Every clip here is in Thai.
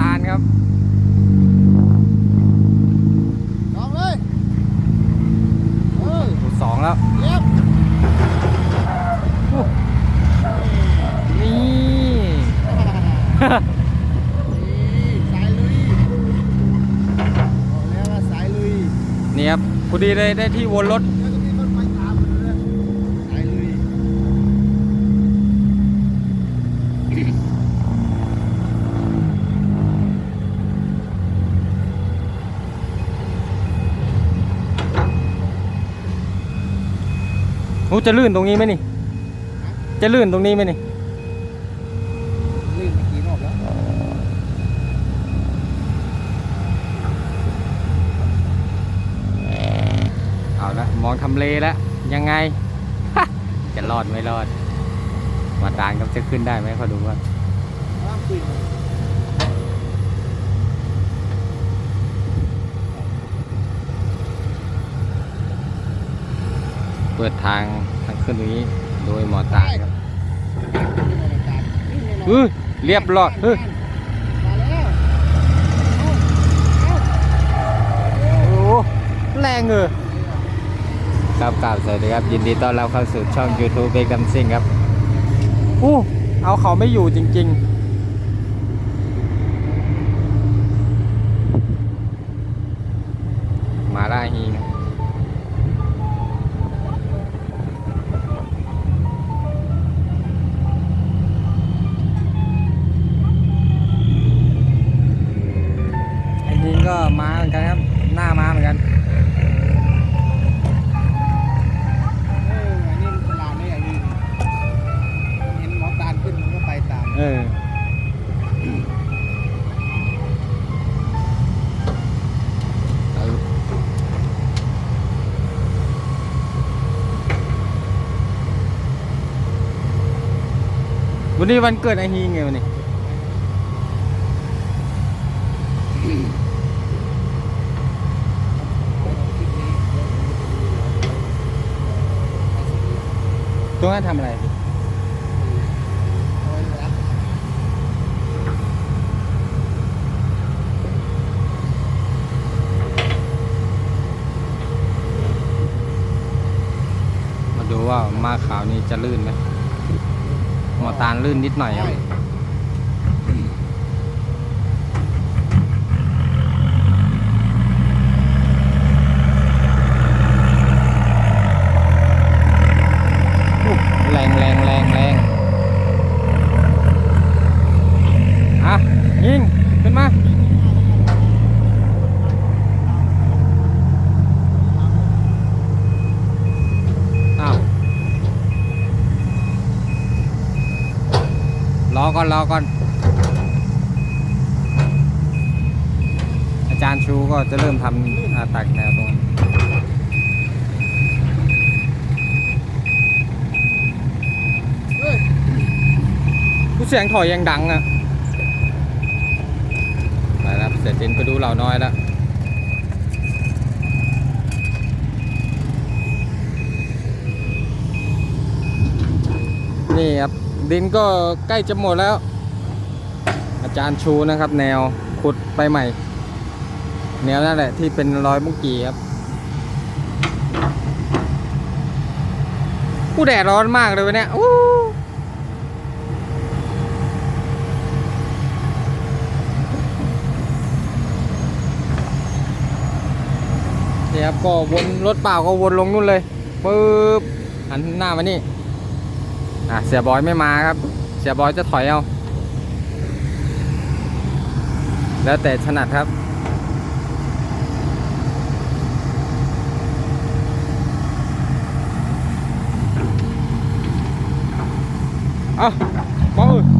ตาลครับลองเลยเออสูตรสองแล้วเรียบนี่ นี่สายลุยบอกแล้วว่าสายลุย นี่ครับพอดีเลยได้ที่วนรถ แล้วก็มีคนไปตามมันเลยสายลุย โอ้จะลื่นตรงนี้ไหมนี่ จะลื่นตรงนี้ไหมนี่ ลื่นเมื่อกี้รอบแล้วเอาละมองทำเลแล้วยังไง จะรอดไม่รอดมาตานกับจะขึ้นได้ไหมเขาดูว่าว่างคุยมาเปิดทางทาง ขึ้นตรงนี้โดยหมอตาลครับเฮ้ยเรียบร้อยเฮ้ยมาแล้วเอาเอาโอ้แรงเออครับกล่าวสวัสดีครับ ยินดีต้อนรับเข้าสู่ช่อง YouTube เบกดัมซิงครับอู้เอาเขาไม่อยู่จริงๆมาล่ วันนี้วันเกิดไอฮีไงวันนี้ตรงนั้นทำอะไรมาดูว่ามาขาวนี้จะลื่นไหม ลื่นนิดหน่อยครับอู้แรงแรงแรงแรงอะ ยิง ขึ้นมา อ้าว รอ ก่อนรอก่อน อาจารย์ชูก็จะเริ่มทำตักแนวตรงนั้นเฮ้ยผู้เสียงถอยยังดังอะไปแล้วเสร็จสิ้นไปดูเหล่าน้อยแล้วนี่ครับ ดินก็ใกล้จะหมดแล้ว อาจารย์ชูนะครับ แนวขุดไปใหม่ แนวนั่นแหละที่เป็นรอยมุกกี้ครับผู้แดดร้อนมากเลยวันนี้ยอู้นี่ครับก็วนรถเปล่าก็วนลงนู่นเลยปึ๊บหันหน้ามานี่ อะเสียบอยไม่มาครับ เสียบอยจะถอยเอา แล้วแต่ถนัดครับเอาบอเ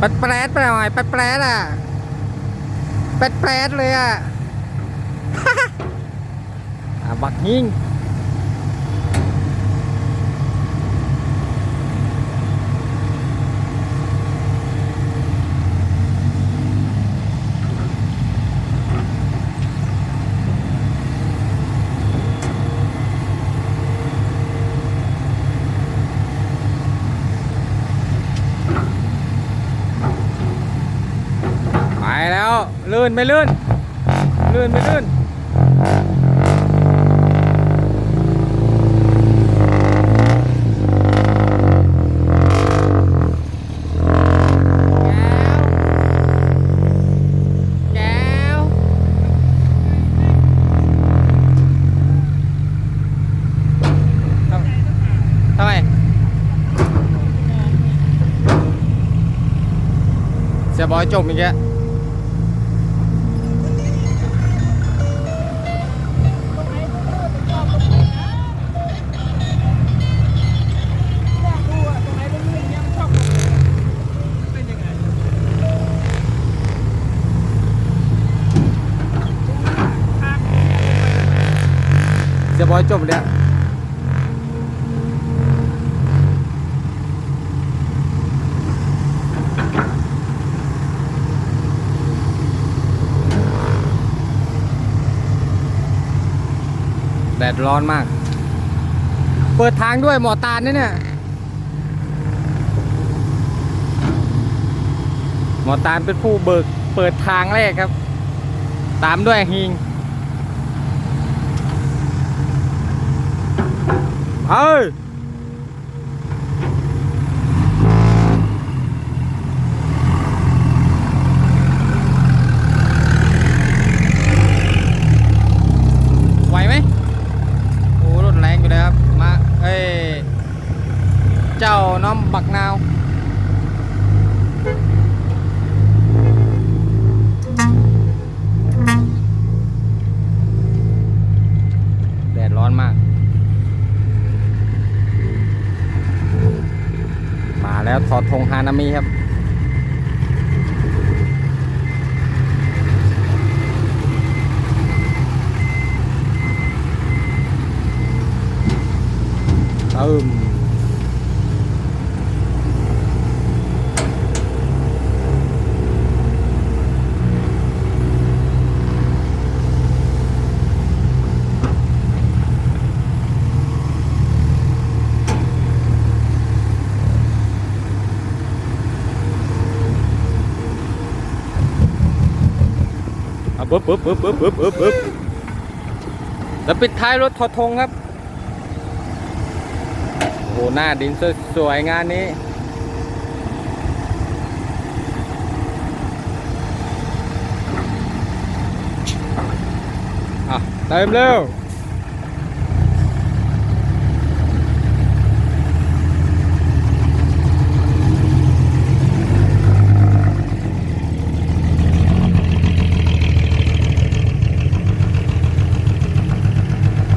ปัดแปรดไปหน่อยปัดแปรดอะปัดแปรดเลยอะบักยิง ไปแล้ว ลื่นไม่ลื่น ลื่นไม่ลื่นแก้วทำทำไมเสียบอยจบอีกแล้ว อยจบแล้วแดดร้อนมาก เปิดทางด้วยหมอตาลนี่เนี่ย หมอตาลเป็นผู้เบิกเปิดทางแรกครับ ตามด้วยฮิง เอ้ยไหวไหมโอ้รถแรงอยู่เลยครับ มา เอ้ย เจ้าน้องบักนาว แดดร้อนมาก มาแล้วถอดธ งฮานามิครับตึม ปึ๊บปึ๊บปึ๊บปึ๊บปึ๊บปึ๊บปึ๊บแล้วปิดท้ายรถถอดธงครับโอ้โหหน้าดินสวยๆงานนี้อะเต็มเร็ว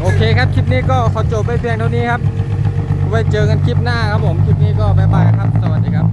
โอเคครับ คลิป นี้ก็ขอจบไปเพียงเท่านี้ครับ ไว้เจอกันคลิปหน้าครับผม คลิปนี้ก็บ๊ายบายครับ สวัสดีครับ